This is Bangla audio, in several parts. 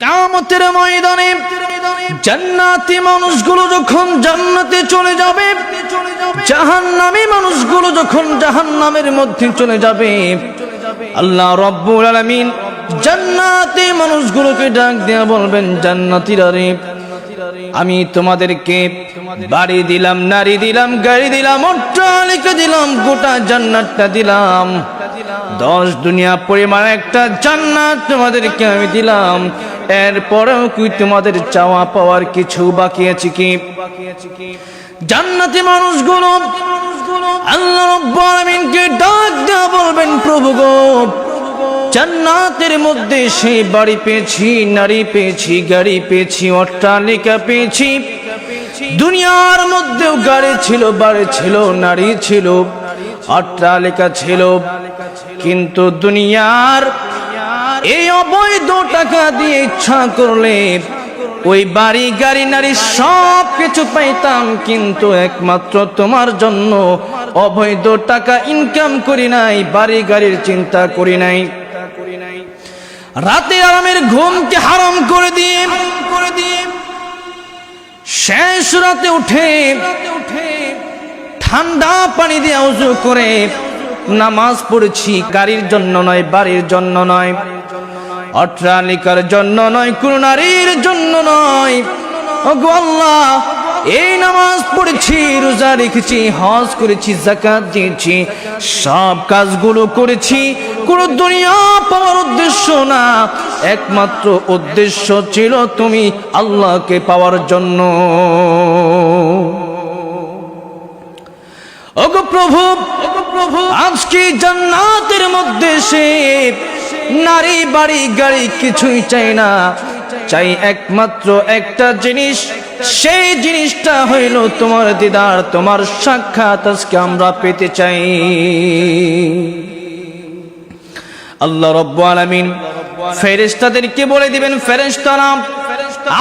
কামতের ময়দানে জান্নাতি মানুষগুলো যখন জান্নাতে চলে যাবে, জাহান্নামী মানুষগুলো যখন জাহান্নামের মধ্যে চলে যাবে, আল্লাহ রব্বুল আলামিন জান্নাতি মানুষগুলোকে ডাক দিয়া বলবেন, জান্নাতীরা রে, আমি তোমাদেরকে বাড়ি দিলাম, নারী দিলাম, গাড়ি দিলাম, অট্টালিকা দিলাম, গোটা জান্নাতটা দিলাম। দশ দুনিয়া পরিমাণ একটা জান্নাত তোমাদেরকে আমি দিলাম। এরপরেও কি তোমাদের চাওয়া পাওয়ার কিছু বাকি আছে কি? জান্নাতি মানুষগুলো আল্লাহ রাব্বুল আলামিনকে ডাক দেওয়া বলবেন, প্রভু গো, জান্নাতের মধ্যে সেই বাড়ি পেয়েছি, নারী পেয়েছি, গাড়ি পেয়েছি, অট্টালিকা পেয়েছি। দুনিয়ার মধ্যেও গাড়ি ছিল, বাড়ি ছিল, নারী ছিল, অট্টালিকা ছিল। কিন্তু দুনিয়ার এই অবৈধ টাকা দিয়ে ইচ্ছা করলে ওই বাড়ি, গাড়ি, নারী সব কিছু পাইতাম, কিন্তু একমাত্র তোমার জন্য অবৈধ টাকা ইনকাম করি নাই, বাড়ি, গাড়ির চিন্তা করি নাই। রাতে আরামের ঘুমকে হারাম করে দিয়ে করে দিয়ে শেষ রাতে উঠে ঠান্ডা পানি দিয়ে উজু করে নামাজ পড়েছি, গাড়ির জন্য নয়, বাড়ির জন্য নয়। অট্টালিকার জন্য নয় কোন নারীর জন্য নয়। ওগো আল্লাহ, এই নামাজ পড়েছি, রোজা রেখেছি, হজ করেছি জাকাত দিয়েছি, সব কাজগুলো করেছি। কোন দুনিয়া পাওয়ার উদ্দেশ্য না, একমাত্র উদ্দেশ্য ছিল তুমি আল্লাহকে পাওয়ার জন্য। ওগো প্রভু ওগো প্রভু আজকে জান্নাতের মধ্যে সে নারী বাড়ি গাড়ি কিছুই চাই না। চাই একমাত্র একটা জিনিস, সেই জিনিসটা হইল তোমার দিদার, তোমার সাক্ষাৎ আজকে আমরা পেতে চাই। আল্লাহ রব্বু আলামিন ফেরেশতাদেরকে বলে দিবেন, ফেরেশতারা,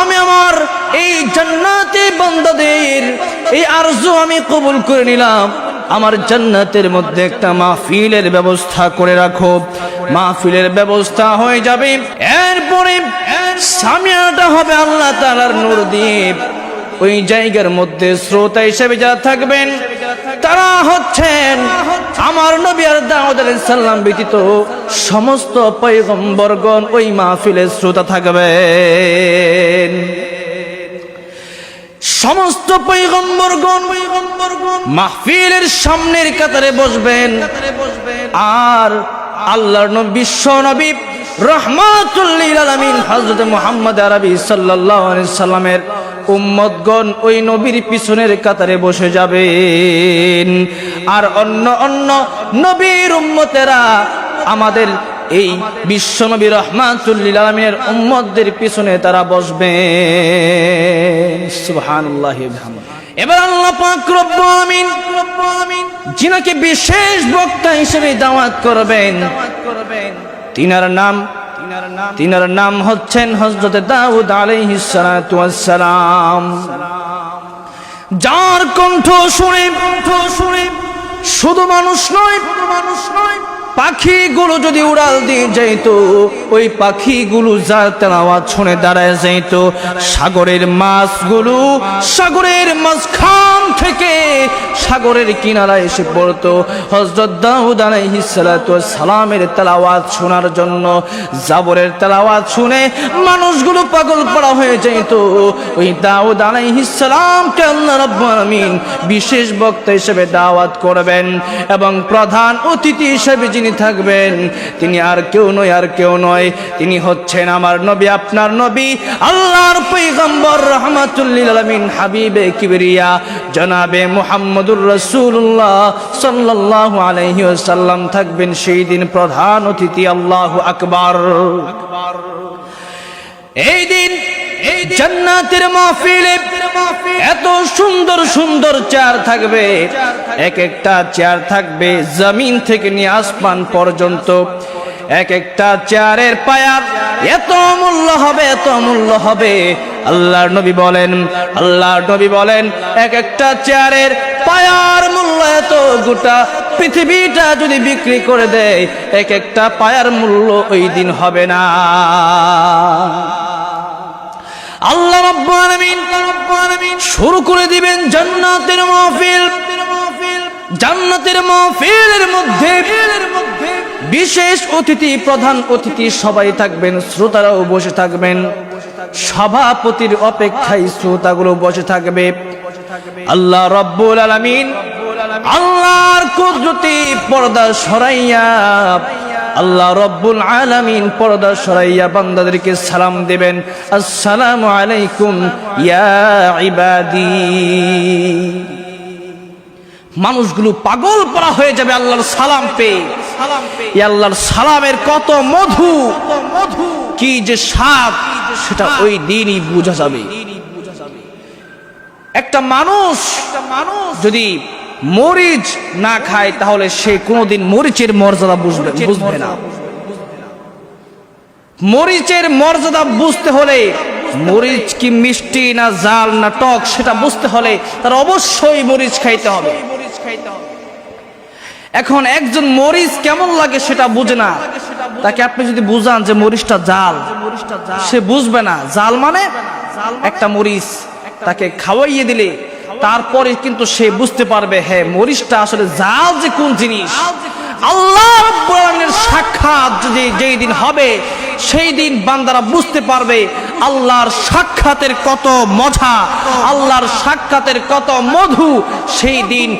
আমি আমার এই জান্নাতে বান্দাদের, এই আরজু আমি কবুল করে নিলাম। আমার জান্নাতের মধ্যে একটা মাহফিলের ব্যবস্থা করে রাখো। মাহফিলের ব্যবস্থা হয়ে যাবে। এরপরে সামিয়াটা হবে আল্লাহ তাআলার নূর দিয়ে। ওই জায়গার মধ্যে শ্রোতা হিসেবে যারা থাকবেন তারা হচ্ছেন আমার নবী আর দাউদ আলাইহিস সালাম ব্যতীত সমস্ত পয়গম্বরগণ ওই মাহফিলে শ্রোতা থাকবেন। সমস্ত পৈগম্বরগণ মাহফিলের সামনের কাতারে বসবেন। আর আল্লাহর বিশ্ব নবী, রহমাতুল্লিল আলামিন হযরত মুহাম্মদ আরবি আলাইহি সাল্লামের উম্মতগণ ওই নবীর পিছনের কাতারে বসে যাবেন। আর অন্য অন্য নবীর উম্মতেরা আমাদের এই বিশ্বনবী রহমাতুল্লিল আলমিনের উম্মতদের পিছনে তারা বসবে। সুবহানাল্লাহ এবার আল্লাহ পাক রব্বুল আমিন যিনাকে বিশেষ বক্তা হিসেবে দাওয়াত করবেন, তিনার নাম তিনার নাম হচ্ছেন হযরত দাউদ আলাইহিস সালাম যার কণ্ঠ শুনে কণ্ঠ শুনে শুধু মানুষ নয় মানুষ নয় পাখিগুলো যদি উড়াল দিয়ে যাইত, ওই পাখিগুলো যার তেলাওয়াত শুনে দাঁড়ায় যাইত। সাগরের মাছগুলো সাগরের মাঝখান থেকে সাগরের কিনারায় এসে পড়তো। হজরত দাউদ আলাইহিস সালামের তেলাওয়াত শোনার জন্য জাবরের তেলাওয়াত শুনে মানুষগুলো পাগল পড়া হয়ে যাইত। ওই দাউদ আলাইহিস সালামকে আল্লাহ রাব্বুল বিশেষ বক্তা হিসেবে দাওয়াত করবেন এবং প্রধান অতিথি হিসেবে যিনি থাকবেন। তিনি আর কেউ নয় আর কেউ নয়। তিনি হচ্ছেন আমার নবী আপনার নবী। আল্লাহর পৈগম্বর রহমাতুল্লিল আলামিন হাবিবে কিবরিয়া জনাবে মুহাম্মদুর রাসূলুল্লাহ সাল্লাল্লাহু আলাইহি ওয়াসাল্লাম থাকবেন সেই দিন প্রধান অতিথি আল্লাহু আকবার। এই দিন এই জান্নাতের মাহফিলে এত সুন্দর সুন্দর চেয়ার থাকবে। এক একটা চেয়ার থাকবে জমিন থেকে নিয়ে আসমান পর্যন্ত। এক একটা চেয়ারের পায়ার। এত মূল্য হবে এত মূল্য হবে। আল্লাহর নবী বলেন আল্লাহর নবী বলেন এক একটা চেয়ারের পায়ার মূল্য এত গোটা পৃথিবীটা যদি বিক্রি করে দেয় এক একটা পায়ার মূল্য ওই দিন হবে না। শুরু করে দিবেন জান্নাতের মাহফিল। জান্নাতের মাহফিলের মধ্যে বিশেষ অতিথি, প্রধান অতিথি সবাই থাকবেন, শ্রোতারাও বসে থাকবেন। সভাপতির অপেক্ষায় শ্রোতাগুলো বসে থাকবে। আল্লাহ রব্বুল আলামিন আল্লাহর কুদরতি পর্দা সরাইয়া আল্লাহ রব্বুল আলামিন পর্দা সরাইয়া বান্দাদেরকে সালাম দেবেন। আসসালামু আলাইকুম, ইয়া মানুষগুলো পাগল পড়া হয়ে যাবে আল্লাহর সালাম পেয়ে। আল্লাহর সালামের কত মধু। মধু কি যে স্বাদ, সেটা ওই দিনই বোঝা যাবে। একটা মানুষ মানুষ যদি মরিচ না খায় তাহলে সে কোনোদিন মরিচের মর্যাদা বুঝবে বুঝবে না। মরিচের মর্যাদা বুঝতে হলে মরিচ কি মিষ্টি না জাল না টক সেটা বুঝতে হলে তার অবশ্যই মরিচ খাইতে হবে। এখন একজন মরিচ কেমন লাগে সেটা বুঝে না। তাকে আপনি যদি বুঝান যে মরিচটা জাল সে বুঝবে না। জাল মানে একটা মরিচ। তাকে খাওয়াইয়ে দিলে তারপরে কিন্তু সে বুঝতে পারবে হ্যাঁ মরিচটা আসলে জাল যে কোন জিনিস। আল্লাহ সাক্ষাৎ যদি যেই দিন হবে, সেই দিন বান্দারা বুঝতে পারবে আল্লাহর সাক্ষাতের কত মজা, আল্লাহর সাক্ষাতের কত মধু, সেই দিন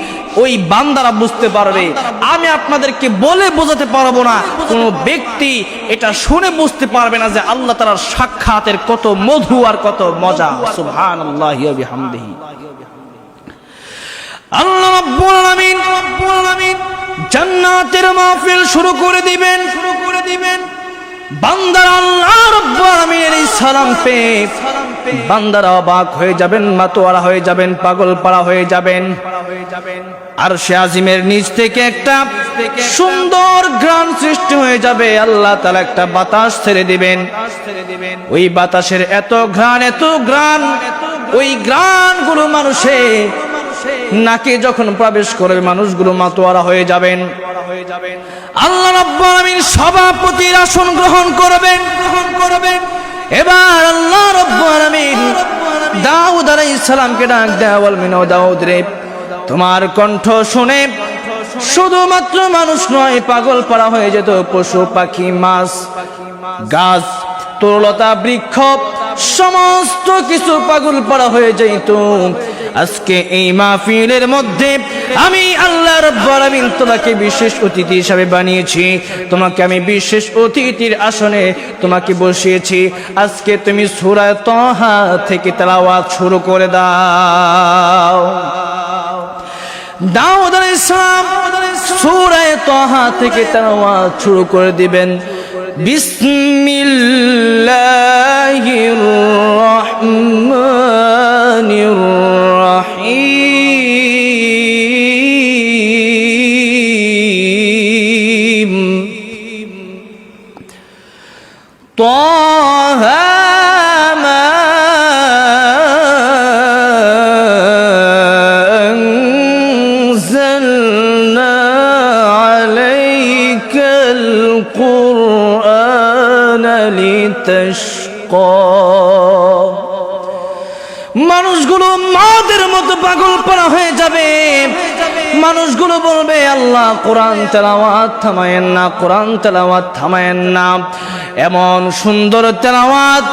ওই বান্দারা বুঝতে পারবে। আমি আপনাদেরকে বলে বোঝাতে পারব না, কোনো ব্যক্তি এটা শুনে বুঝতে পারবে না যে আল্লাহ তালার সাক্ষাতের কত মধু আর কত মজা। সুবহান আল্লাহ আল্লাহ রাব্বুল আলামিন রাব্বুল আলামিন জান্নাতের মাহফিল শুরু করে দিবেন। শুরু করে দিবেন বান্দার আল্লাহ রাব্বুল আলামিনের এই সালাম পেয়ে বান্দারা অবাক হয়ে যাবেন, মাতোয়ারা হয়ে যাবেন পাগল পাড়া হয়ে যাবেন। আর সে আজিমের নিচ থেকে একটা সুন্দর গ্রান সৃষ্টি হয়ে যাবে। আল্লাহ তাআলা একটা বাতাস ছেড়ে দিবেন। ওই বাতাসের এত ঘ্রাণ এত ঘ্রাণ, ওই ঘ্রাণগুলো মানুষে নাকে যখন প্রবেশ করবে, মানুষগুলো মাতোয়ারা হয়ে যাবেন। আল্লাহ রাব্বুল সভাপতির আসন গ্রহণ করবেন। গ্রহণ করবেন এবার আল্লাহ রাব্বুল দাউদ আলাইহিস সালামকে ডাক দেয়া বলবেন দাউদ রে, তোমার কণ্ঠ শুনে শুধুমাত্র মানুষ নয়, পাগল পাড়া হয়ে যেত পশু, পাখি, মাছ, গাছ, তরলতা, বৃক্ষ সমস্ত কিছু পাগল পাড়া হয়ে যাইত। আজকে এই মাহফিলের মধ্যে আমি আল্লাহ রাব্বুল তোমাকে বিশেষ অতিথি হিসাবে বানিয়েছি। তোমাকে আমি বিশেষ অতিথির আসনে তোমাকে বসিয়েছি। আজকে তুমি সূরা তহা থেকে তেলাওয়াত শুরু করে দাও। দাউদ আলাইহিস সালাম সূরা তহা থেকে তেলাওয়াত শুরু করে দিবেন। বিসমিল্লাহির মানুষগুলো মাদের মতো পাগল পাড়া হয়ে যাবে। মানুষগুলো বলবে, আল্লাহ, কোরআন তেলাওয়াত থামায়েন না, কোরআন তেলাওয়াত থামায়েন না। এমন সুন্দর তেলাওয়াত,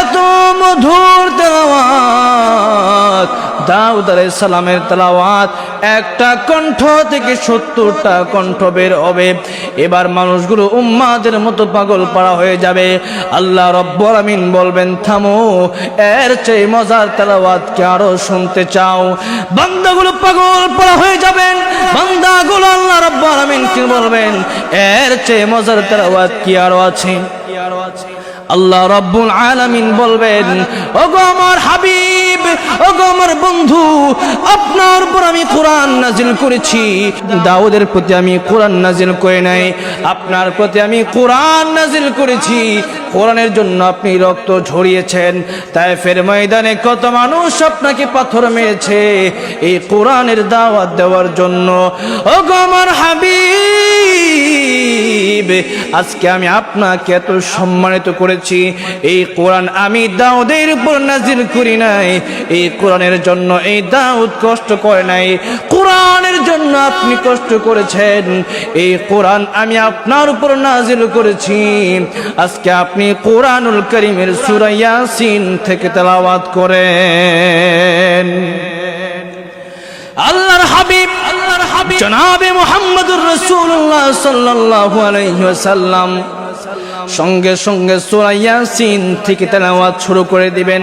এত মধুর তেলাওয়াত দাউদ আলাইহিস সালামের তেলাওয়াত, একটা কণ্ঠ থেকে সত্তরটা কণ্ঠ বের হবে। এবার মানুষগুলো উম্মাদের মতো পাগল পাড়া হয়ে যাবে। আল্লাহ রব্বুল আমিন বলবেন, থামো, এর চেয়ে মজার তেলাওয়াত কে আরও শুনতে চাও? বান্দাগুলো পাগল পাড়া হয়ে যাবেন। বান্দাগুলো আল্লাহ রব্বুল আমিন কি বলবেন? এর চেয়ে মজার তেলাওয়াত কি আরও আছে কি আরও আছে? আল্লাহ রব্বুল আলামিন বলবেন, ওগো আমার হাবিব ওগো আমার বন্ধু, আপনার উপর আমি কোরআন নাজিল করেছি। দাউদের প্রতি আমি কোরআন নাজিল করে নাই। আপনার প্রতি আমি কোরআন নাজিল করেছি। কোরআনের জন্য আপনি রক্ত ঝরিয়েছেন। তাই ফের ময়দানে কত মানুষ আপনাকে পাথর মেরেছে। এই কোরআনের দাওয়াত দেওয়ার জন্য। হাবিব, আজকে আমি আপনাকে এত সম্মানিত করেছি। এই কোরআন আমি দাউদের উপর নাজিল করি নাই। এই কোরআনের জন্য এই দাউদ কষ্ট করে নাই। জন্য আপনি কষ্ট করেছেন। এই কোরআন আমি আপনার উপর নাজিল করেছি। আজকে আপনি কোরআনুল করিমের সূরা ইয়াসিন থেকে তেলাওয়াত করেন। আল্লাহর হাবিব আল্লাহর হাবিব। জনাবে মুহাম্মদুর রাসূলুল্লাহ সাল্লাল্লাহু আলাইহি ওয়াসাল্লাম। সঙ্গে সঙ্গে সূরা ইয়াসিন থেকে তেলাওয়াত শুরু করে দিবেন।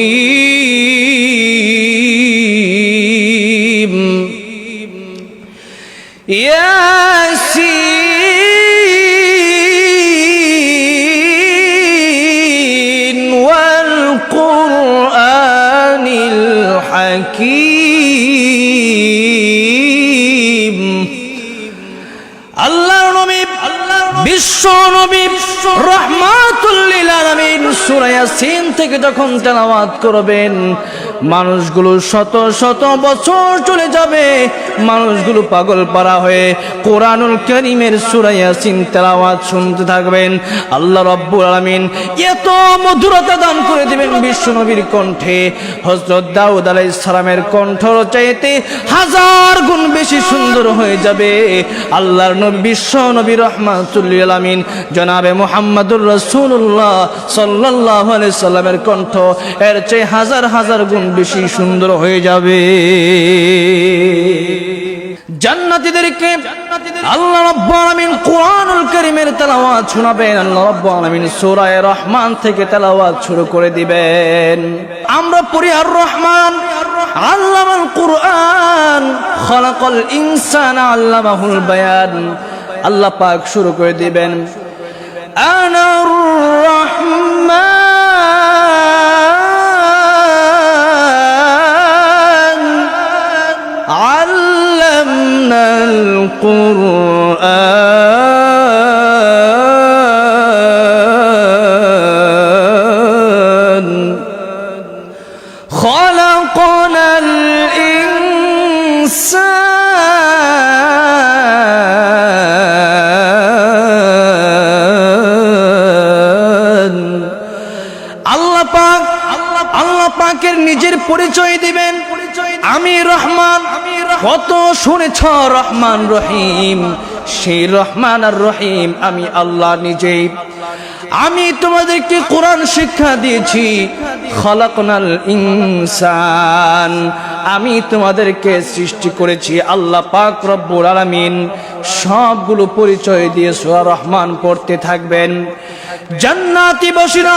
আলামিন সূরা ইয়াসিন থেকে যখন তেলাওয়াত করবেন, মানুষগুলো শত শত বছর চলে যাবে। মানুষগুলো পাগল পারা হয়ে কোরআনুল করিমের সূরা ইয়াসিন তেলাওয়াত শুনতে থাকবেন। আল্লাহ রব্বুল আলামিন এত মধুরতা দান করে দিবেন বিশ্ব নবীর কণ্ঠে। হযরত দাউদ আলাইহিস সালামের কণ্ঠ চাইতে হাজার গুণ বেশি সুন্দর হয়ে যাবে। আল্লাহর বিশ্ব নবী রহমাতুল্লিল আলামিন, জনাবে মুহাম্মাদুর রাসূলুল্লাহ সাল্লাল্লাহু আলাইহি সাল্লামের কণ্ঠ, এর চেয়ে হাজার হাজার গুণ বেশি সুন্দর হয়ে যাবে। জান্নাতীদেরকে আল্লাহ রাব্বুল আলামিন কোরআনুল কারীমের তেলাওয়াত শোনাবেন। আল্লাহ রাব্বুল আলামিন সূরা রহমান থেকে তেলাওয়াত শুরু করে দিবেন। আমরা পড়ি আর রহমান, আল্লামাল কুরআন, খলাকাল ইনসানা আল্লামাহুল বায়ান। আল্লাহ পাক শুরু করে দিবেন। আনার القرآن خلقنا الإنسان আল্লাহ পাক আল্লাহ পাকের নিজের পরিচয় দিবেন আমি রহমান কত শুনেছ রহমান রহিম? সেই রহমান আর রহিম আমি আল্লাহ নিজেই। আমি তোমাদেরকে কোরআন শিক্ষা দিয়েছি, খলাকনাল ইনসান। আমি তোমাদেরকে সৃষ্টি করেছি, আল্লাহ পাক রব্বুল আলামিন। সবগুলো পরিচয় দিয়ে সূরা রহমান পড়তে থাকবেন। জান্নাতি বসিরা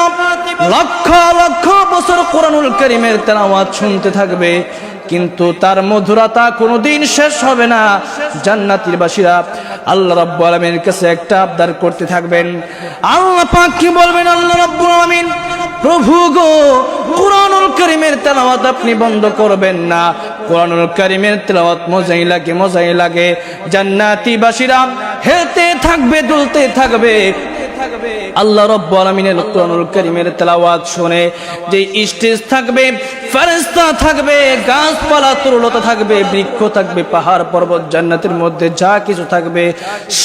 লক্ষ লক্ষ বছর কোরআনুল করিমের তেলাওয়াত শুনতে থাকবে। কিন্তু তার মধুরতা কোনোদিন শেষ হবে না। জান্নাতির বাসীরা আল্লাহ রাব্বুল আলামিনের কাছে একটা আবদার করতে থাকবেন। আল্লাহ পাক কি বলবেন? আল্লাহ রাব্বুল আলামিন, প্রভু গো, কোরআনুল করিমের তেলাওয়াত আপনি বন্ধ করবেন না। কোরআনুল করিমের তেলাওয়াত মজাই লাগে মজাই লাগে। জান্নাতি বাসীরা হেলতে থাকবে, দুলতে থাকবে। আল্লাহ রব্বুল আলামিনের কোরআনুল কারীমের তেলাওয়াত শুনে যে স্টেজ থাকবে, ফেরেশতা থাকবে, গাছপালা তরুলতা থাকবে, বৃক্ষ থাকবে, পাহাড়, পর্বত, জান্নাতের মধ্যে যা কিছু থাকবে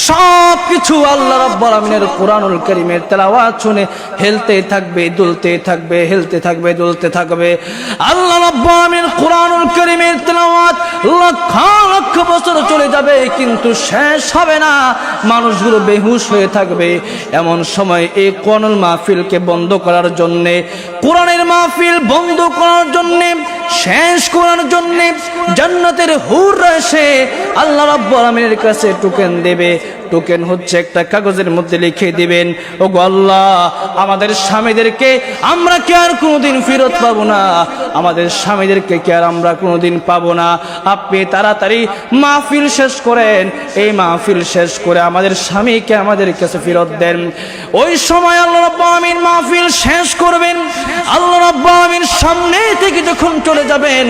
সব কিছু আল্লাহ রব্বুল আলামিনের কোরআনুল কারীমের তেলাওয়াত শুনে হেলতে থাকবে, দুলতে থাকবে, হেলতে থাকবে, দুলতে থাকবে। আল্লাহ রব্বুল আলামিন কোরআনুল কারীমের তেলাওয়াত লক্ষ লক্ষ বছর চলে যাবে, কিন্তু শেষ হবে না। মানুষগুলো বেহুশ হয়ে থাকবে। এমন সময় এই কোরআনুল মাহফিলকে বন্ধ করার জন্যে, কোরআনের মাহফিল বন্ধ করার জন্যে, শেষ করার জন্যে জান্নাতের হুর এসে আল্লাহ রাব্বুল আলামিনের কাছে টুকেন দেবে। টোকেন হচ্ছে একটা কাগজের মধ্যে লিখে দিবেন ও গো আল্লাহ, আমাদের স্বামীদেরকে আমরা কে আর কোনোদিন ফেরত পাবো না? আমাদের স্বামীদেরকে কি আর আমরা কোনোদিন পাবো না? আপনি তাড়াতাড়ি মাহফিল শেষ করেন। এই মাহফিল শেষ করে আমাদের স্বামীকে আমাদের কাছে ফেরত দেন। ওই সময় আল্লাহ রাব্বুল আলামিন মাহফিল শেষ করবেন। আল্লাহ রাব্বুল আলামিন সামনে থেকে যখন চলে যাবেন,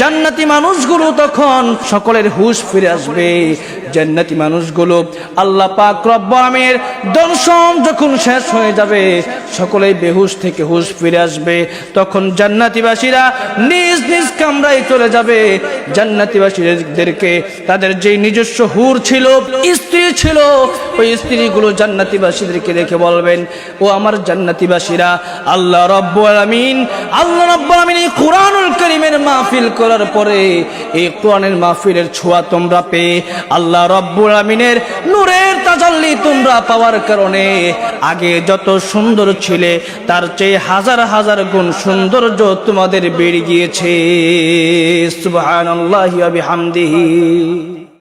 জান্নাতি মানুষগুলো তখন সকলের হুশ ফিরে আসবে। জান্নাতি মানুষগুলো আল্লাহ পাক রব্বুল আলামিনের দর্শন যখন শেষ হয়ে যাবে, সকলেই বেহুশ থেকে হুশ ফিরে আসবে। তখন জান্নাতিবাসীরা নিজ নিজ কামরায় চলে যাবে। জান্নাতিবাসীদেরকে তাদের যে নিজস্ব হুর ছিল, স্ত্রী ছিল, ওই স্ত্রীগুলো জান্নাতিবাসীদেরকে দেখে বলবেন, ও আমার জান্নাতিবাসীরা, আল্লাহ রব্বুল আলামিন, আল্লাহ রব্বুল আলামিন এই কোরআনুল কারীমের মাহফিল করার পরে এই কোরআনের মাহফিলের ছোঁয়া তোমরা পেয়ে আল্লাহ রব্বুল আমিনের নূরের তাজাল্লি তোমরা পাওয়ার কারণে আগে যত সুন্দর ছিলে, তার চেয়ে হাজার হাজার গুণ সৌন্দর্য তোমাদের বেড়ে গিয়েছে। সুবাহ ওয়া বিহামদিহি।